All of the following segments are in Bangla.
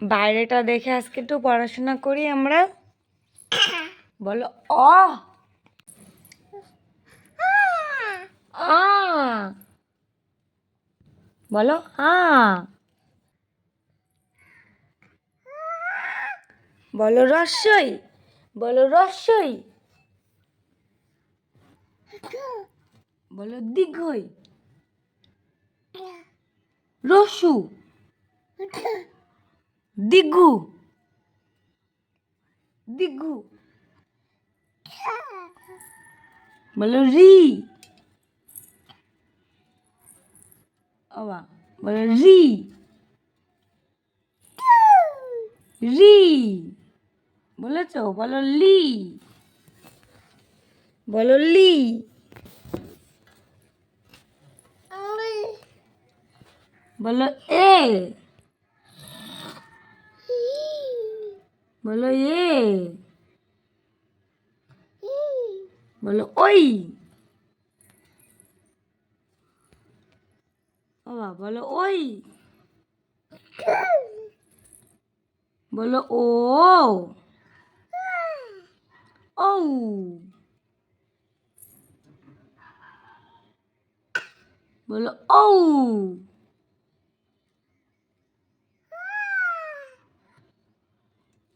বাইরেটা দেখে আজকে একটু পড়াশোনা করি আমরা। বলো, অ। বলো, আ। বলো রস্যই বলো রস্যই বলো দীর্ঘই রসু। দিঘু। দিঘু। বলো রি। আবা বলো রি। রি। বলেছ, বলো লি। বলো লি। বলো এ। বলো এ বলো ওই। বাবা বলো ওই। বলো ও। ও। বলো ও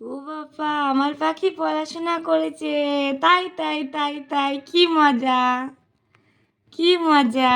ও বাবা আমার পাখি পড়াশোনা করেছে। তাই তাই তাই তাই কি মজা কি মজা।